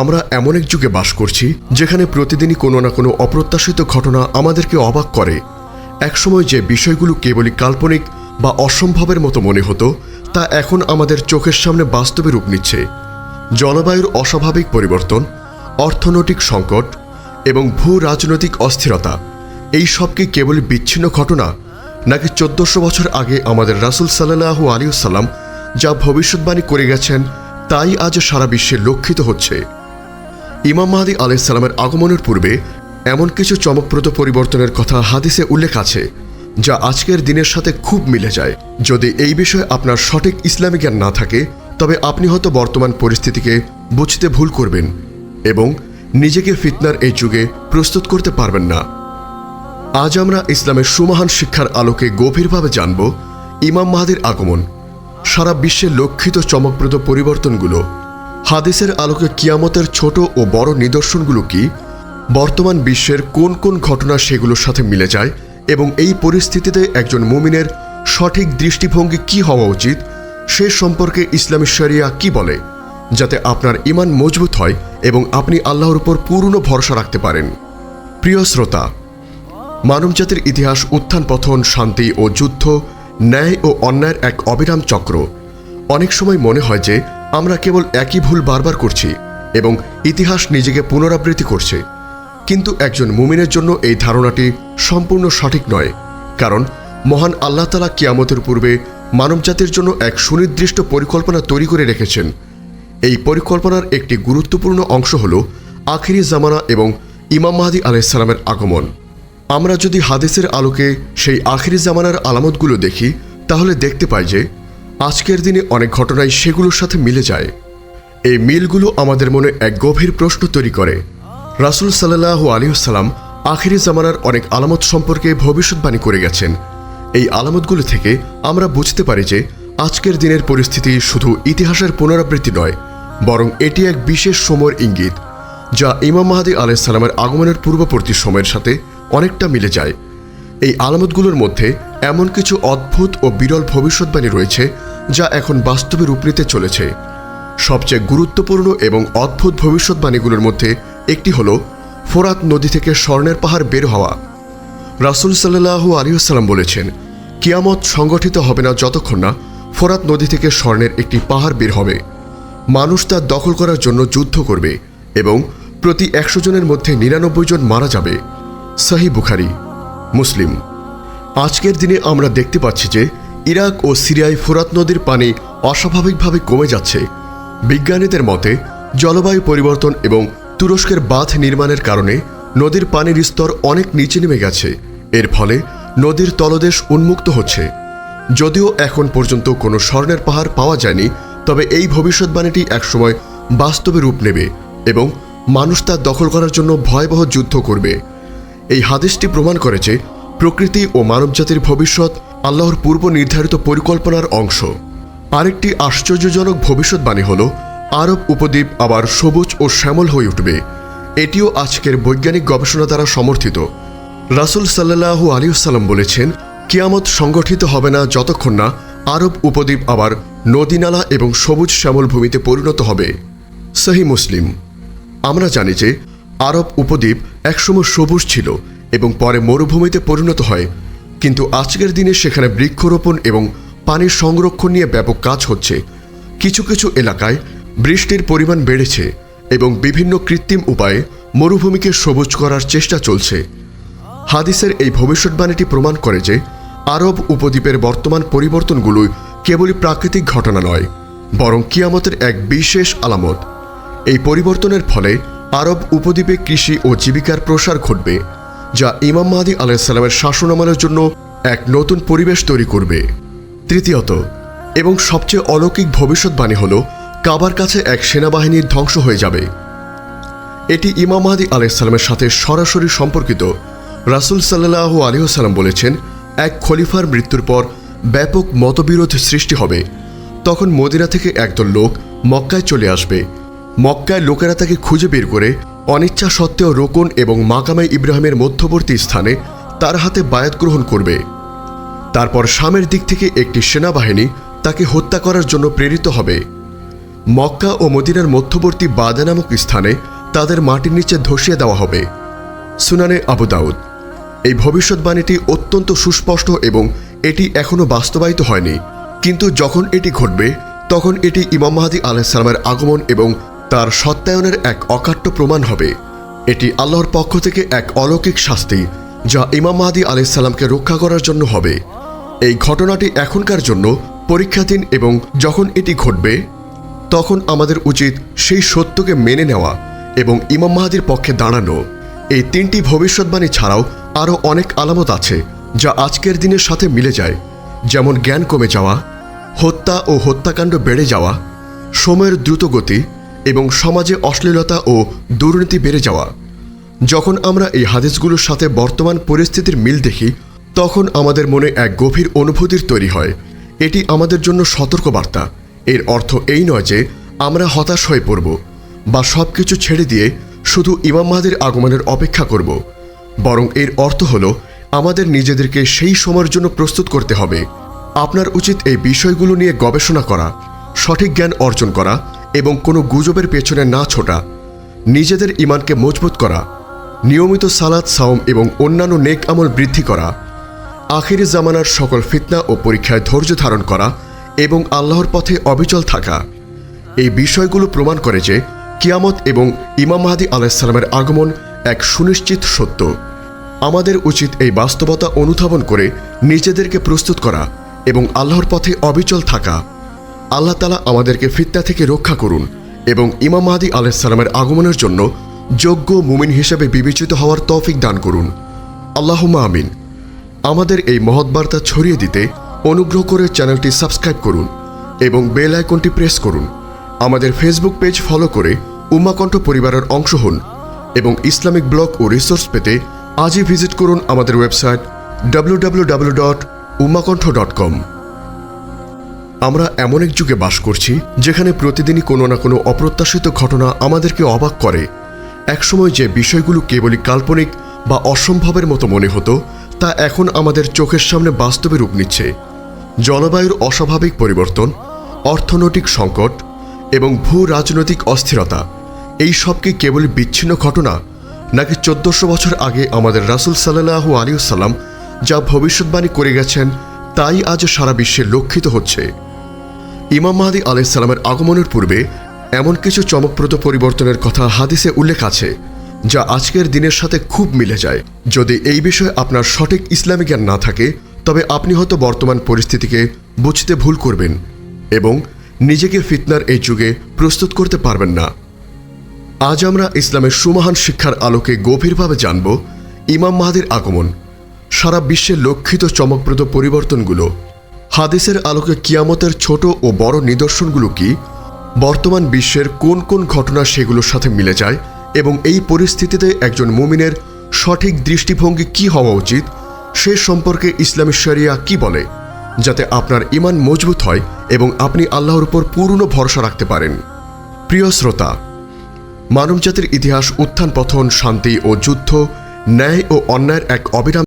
আমরা এমন এক যুগে বাস করছি, যেখানে প্রতিদিনই কোনো না কোনো অপ্রত্যাশিত ঘটনা আমাদেরকে অবাক করে। একসময় যে বিষয়গুলো কেবলই কাল্পনিক বা অসম্ভবের মতো মনে হতো, তা এখন আমাদের চোখের সামনে বাস্তবে রূপ নিচ্ছে। জলবায়ুর অস্বাভাবিক পরিবর্তন, অর্থনৈতিক সংকট এবং ভূ রাজনৈতিক অস্থিরতা, এই সব কি কেবল বিচ্ছিন্ন ঘটনা, নাকি চোদ্দশো বছর আগে আমাদের রাসুল সাল্লাহু আলিউসাল্লাম যা ভবিষ্যৎবাণী করে গেছেন, তাই আজ সারা বিশ্বে লক্ষিত হচ্ছে? ইমাম মাহাদি আলাইসাল্লামের আগমনের পূর্বে এমন কিছু চমকপ্রদ পরিবর্তনের কথা হাদিসে উল্লেখ আছে, যা আজকের দিনের সাথে খুব মিলে যায়। যদি এই বিষয়ে আপনার সঠিক ইসলামী জ্ঞান না থাকে, তবে আপনি হয়তো বর্তমান পরিস্থিতিকে বুঝতে ভুল করবেন এবং নিজেকে ফিতনার এই যুগে প্রস্তুত করতে পারবেন না। আজ আমরা ইসলামের সুমহান শিক্ষার আলোকে গভীরভাবে জানব ইমাম মাহাদির আগমন। সারা বিশ্বে লক্ষিত চমকপ্রদ পরিবর্তনগুলো হাদিসের আলোকে কিয়ামতের ছোট ও বড় নিদর্শনগুলো কি? বর্তমান বিশ্বের কোন কোন ঘটনা সেগুলোর সাথে মিলে যায়? এবং এই পরিস্থিতিতে একজন মুমিনের সঠিক দৃষ্টিভঙ্গি কি হওয়া উচিত? সে সম্পর্কে ইসলামী শরিয়া কি বলে? যাতে আপনার ইমান মজবুত হয় এবং আপনি আল্লাহর উপর পূর্ণ ভরসা রাখতে পারেন। প্রিয় শ্রোতা, মানবজাতির ইতিহাস উত্থান পথন শান্তি ও যুদ্ধ, ন্যায় ও অন্যায়ের এক অবিরাম চক্র। অনেক সময় মনে হয় যে আমরা কেবল একই ভুল বারবার করছি এবং ইতিহাস নিজেকে পুনরাবৃত্তি করছে। কিন্তু একজন মুমিনের জন্য এই ধারণাটি সম্পূর্ণ সঠিক নয়, কারণ মহান আল্লাহ তালা কিয়ামতের পূর্বে মানবজাতির জন্য এক সুনির্দিষ্ট পরিকল্পনা তৈরি করে রেখেছেন। এই পরিকল্পনার একটি গুরুত্বপূর্ণ অংশ হল আখিরি জামানা এবং ইমাম মাহাদি আলাইসালামের আগমন। আমরা যদি হাদিসের আলোকে সেই আখিরি জামানার আলামতগুলো দেখি, তাহলে দেখতে পাই যে আজকের দিনে অনেক ঘটনাই সেগুলোর সাথে মিলে যায়। এই মিলগুলো আমাদের মনে এক গভীর প্রশ্ন তৈরি করে। রাসুল সাল্লাহ আলিউসাল্লাম আখিরি জামানার অনেক আলামত সম্পর্কে ভবিষ্যৎবাণী করে গেছেন। এই আলামতগুলো থেকে আমরা বুঝতে পারি যে আজকের দিনের পরিস্থিতি শুধু ইতিহাসের পুনরাবৃত্তি নয়, বরং এটি এক বিশেষ সময়ের ইঙ্গিত, যা ইমাম মাহাদি আলাইসাল্লামের আগমনের পূর্ববর্তী সময়ের সাথে অনেকটা মিলে যায়। এই আলামতগুলোর মধ্যে এমন কিছু অদ্ভুত ও বিরল ভবিষ্যৎবাণী রয়েছে যা এখন বাস্তবে রূপ নিতে চলেছে। সবচেয়ে গুরুত্বপূর্ণ এবং অদ্ভুত ভবিষ্যৎবাণীগুলোর মধ্যে একটি হল ফোরাত নদী থেকে স্বর্ণের পাহাড় বের হওয়া। রাসুল সাল্লাহ আলিউসাল্লাম বলেছেন, কিয়ামত সংগঠিত হবে না যতক্ষণ না ফোরাত নদী থেকে স্বর্ণের একটি পাহাড় বের হবে। মানুষ তা দখল করার জন্য যুদ্ধ করবে এবং প্রতি একশো জনের মধ্যে নিরানব্বই জন মারা যাবে। সাহি বুখারি, মুসলিম। আজকের দিনে আমরা দেখতে পাচ্ছি যে ইরাক ও সিরিয়ায় ফোরাত নদীর পানি অস্বাভাবিকভাবে কমে যাচ্ছে। বিজ্ঞানীদের মতে, জলবায়ু পরিবর্তন এবং তুরস্কের বাঁধ নির্মাণের কারণে নদীর পানির স্তর অনেক নিচে নেমে গেছে। এর ফলে নদীর তলদেশ উন্মুক্ত হচ্ছে। যদিও এখন পর্যন্ত কোনো স্বর্ণের পাহাড় পাওয়া যায়নি, তবে এই ভবিষ্যৎবাণীটি একসময় বাস্তবে রূপ নেবে এবং মানুষ তা দখল করার জন্য ভয়াবহ যুদ্ধ করবে। এই হাদিসটি প্রমাণ করে যে প্রকৃতি ও মানবজাতির ভবিষ্যৎ আল্লাহর পূর্ব নির্ধারিত পরিকল্পনার অংশ। আরেকটি আশ্চর্যজনক ভবিষ্যৎবাণী হল, আরব উপদ্বীপ আবার সবুজ ও শ্যামল হয়ে উঠবে। এটিও আজকের বৈজ্ঞানিক গবেষণা দ্বারা সমর্থিত। রাসুল সাল্লাহু আলিউসাল্লাম বলেছেন, কিয়ামত সংগঠিত হবে না যতক্ষণ না আরব উপদ্বীপ আবার নদীনালা এবং সবুজ শ্যামল ভূমিতে পরিণত হবে। সহি মুসলিম। আমরা জানি যে, আরব উপদ্বীপ একসময় সবুজ ছিল এবং পরে মরুভূমিতে পরিণত হয়। কিন্তু আজকের দিনে সেখানে বৃক্ষরোপণ এবং পানির সংরক্ষণ নিয়ে ব্যাপক কাজ হচ্ছে। কিছু কিছু এলাকায় বৃষ্টির পরিমাণ বেড়েছে এবং বিভিন্ন কৃত্রিম উপায়ে মরুভূমিকে সবুজ করার চেষ্টা চলছে। হাদিসের এই ভবিষ্যৎবাণীটি প্রমাণ করে যে আরব উপদ্বীপের বর্তমান পরিবর্তনগুলোই কেবলই প্রাকৃতিক ঘটনা নয়, বরং কিয়ামতের এক বিশেষ আলামত। এই পরিবর্তনের ফলে আরব উপদ্বীপে কৃষি ও জীবিকার প্রসার ঘটবে। যা ইমাম মাহাদি আলাইসাল্লামের শাসনামলের জন্য এক নতুন পরিবেশ তৈরি করবে। তৃতীয়ত, এবং সবচেয়ে অলৌকিক ভবিষ্যৎবাণী হল, কাবার কাছে এক সেনাবাহিনীর ধ্বংস হয়ে যাবে। এটি ইমাম মাহাদি আলাইসাল্লামের সাথে সরাসরি সম্পর্কিত। রাসুল সাল্লাহ আলিহাসাল্লাম বলেছেন, এক খলিফার মৃত্যুর পর ব্যাপক মতবিরোধ সৃষ্টি হবে। তখন মদিনা থেকে একদল লোক মক্কায় চলে আসবে। মক্কায় লোকেরা তাকে খুঁজে বের করে অনিচ্ছা সত্ত্বেও রোকন এবং মাকামে ইব্রাহিমের মধ্যবর্তী স্থানে তার হাতে বায়াত গ্রহণ করবে। তারপর শামের দিক থেকে একটি সেনাবাহিনী তাকে হত্যা করার জন্য প্রেরিত হবে। মক্কা ও মদিনার মধ্যবর্তী বাদা নামক স্থানে তাদের মাটির নিচে ধসিয়ে দেওয়া হবে। সুনানে আবু দাউদ। এই ভবিষ্যৎবাণীটি অত্যন্ত সুস্পষ্ট এবং এটি এখনও বাস্তবায়িত হয়নি। কিন্তু যখন এটি ঘটবে, তখন এটি ইমাম মাহাদি আলাইসালামের আগমন এবং তার সত্যায়নের এক অকাট্য প্রমাণ হবে। এটি আল্লাহর পক্ষ থেকে এক অলৌকিক শাস্তি, যা ইমাম মাহাদি আলাইসাল্লামকে রক্ষা করার জন্য হবে। এই ঘটনাটি এখনকার জন্য পরীক্ষাধীন এবং যখন এটি ঘটবে, তখন আমাদের উচিত সেই সত্যকে মেনে নেওয়া এবং ইমাম মাহাদির পক্ষে দাঁড়ানো। এই তিনটি ভবিষ্যৎবাণী ছাড়াও আরও অনেক আলামত আছে, যা আজকের দিনের সাথে মিলে যায়। যেমন জ্ঞান কমে যাওয়া, হত্যা ও হত্যাকাণ্ড বেড়ে যাওয়া, সময়ের দ্রুত গতি এবং সমাজে অশ্লীলতা ও দুর্নীতি বেড়ে যাওয়া। যখন আমরা এই হাদিসগুলোর সাথে বর্তমান পরিস্থিতির মিল দেখি, তখন আমাদের মনে এক গভীর অনুভূতির তৈরি হয়। এটি আমাদের জন্য সতর্কবার্তা। এর অর্থ এই নয় যে আমরা হতাশ হয়ে পড়ব বা সব কিছু ছেড়ে দিয়ে শুধু ইমাম মাহাদির আগমনের অপেক্ষা করব। বরং এর অর্থ হলো, আমাদের নিজেদেরকে সেই সময়ের জন্য প্রস্তুত করতে হবে। আপনার উচিত এই বিষয়গুলো নিয়ে গবেষণা করা, সঠিক জ্ঞান অর্জন করা এবং কোনো গুজবের পেছনে না ছোটা। নিজেদের ইমানকে মজবুত করা, নিয়মিত সালাদ সাওম এবং অন্যান্য নেক আমল বৃদ্ধি করা, আখিরি জামানার সকল ফিতনা ও পরীক্ষায় ধৈর্য ধারণ করা এবং আল্লাহর পথে অবিচল থাকা। এই বিষয়গুলো প্রমাণ করে যে কিয়ামত এবং ইমাম মাহাদি আলাইসালামের আগমন এক সুনিশ্চিত সত্য। আমাদের উচিত এই বাস্তবতা অনুধাবন করে নিজেদেরকে প্রস্তুত করা এবং আল্লাহর পথে অবিচল থাকা। আল্লাহ তালা আমাদেরকে ফিতনা থেকে রক্ষা করুন এবং ইমাম মাহাদি আলাইসালামের আগমনের জন্য যোগ্য মুমিন হিসেবে বিবেচিত হওয়ার তৌফিক দান করুন। আল্লাহুম্মা আমিন। আমাদের এই মহৎ বার্তা ছড়িয়ে দিতে অনুগ্রহ করে চ্যানেলটি সাবস্ক্রাইব করুন এবং বেল আইকনটি প্রেস করুন। আমাদের ফেসবুক পেজ ফলো করে উম্মাকণ্ঠ পরিবারের অংশ হন এবং ইসলামিক ব্লগ ও রিসোর্স পেতে আজই ভিজিট করুন আমাদের website W dot Ummakantha dot com আমরা এমন এক যুগে বাস করছি, যেখানে প্রতিদিনই কোনো না কোনো অপ্রত্যাশিত ঘটনা আমাদেরকে অবাক করে। একসময় যে বিষয়গুলো কেবলই কাল্পনিক বা অসম্ভবের মতো মনে হতো, তা এখন আমাদের চোখের সামনে বাস্তবে রূপ নিচ্ছে। জলবায়ুর অস্বাভাবিক পরিবর্তন, অর্থনৈতিক সংকট এবং ভূ রাজনৈতিক অস্থিরতা, এই সব কি কেবল বিচ্ছিন্ন ঘটনা, নাকি চোদ্দশো বছর আগে আমাদের রাসুল সাল্লাহু আলিউসাল্লাম যা ভবিষ্যৎবাণী করে গেছেন, তাই আজ সারা বিশ্বে লক্ষিত হচ্ছে? ইমাম মাহাদি আলাইসাল্লামের আগমনের পূর্বে এমন কিছু চমকপ্রদ পরিবর্তনের কথা হাদিসে উল্লেখ আছে, যা আজকের দিনের সাথে খুব মিলে যায়। যদি এই বিষয়ে আপনার সঠিক ইসলামী জ্ঞান না থাকে, তবে আপনি হয়তো বর্তমান পরিস্থিতিকে বুঝতে ভুল করবেন এবং নিজেকে ফিতনার এই যুগে প্রস্তুত করতে পারবেন না। আজ আমরা ইসলামের সুমহান শিক্ষার আলোকে গভীরভাবে জানব ইমাম মাহাদির আগমন। সারা বিশ্বে লক্ষিত চমকপ্রদ পরিবর্তনগুলো হাদিসের আলোকে কিয়ামতের ছোট ও বড় নিদর্শনগুলো কি? বর্তমান বিশ্বের কোন কোন ঘটনা সেগুলোর সাথে মিলে যায়? এবং এই পরিস্থিতিতে একজন মুমিনের সঠিক দৃষ্টিভঙ্গি কি হওয়া উচিত? সে সম্পর্কে ইসলামী শরিয়া কি বলে? যাতে আপনার ইমান মজবুত হয় এবং আপনি আল্লাহর উপর পূর্ণ ভরসা রাখতে পারেন। প্রিয় শ্রোতা, মানবজাতির ইতিহাস উত্থান পথন শান্তি ও যুদ্ধ, ন্যায় ও অন্যায়ের এক অবিরাম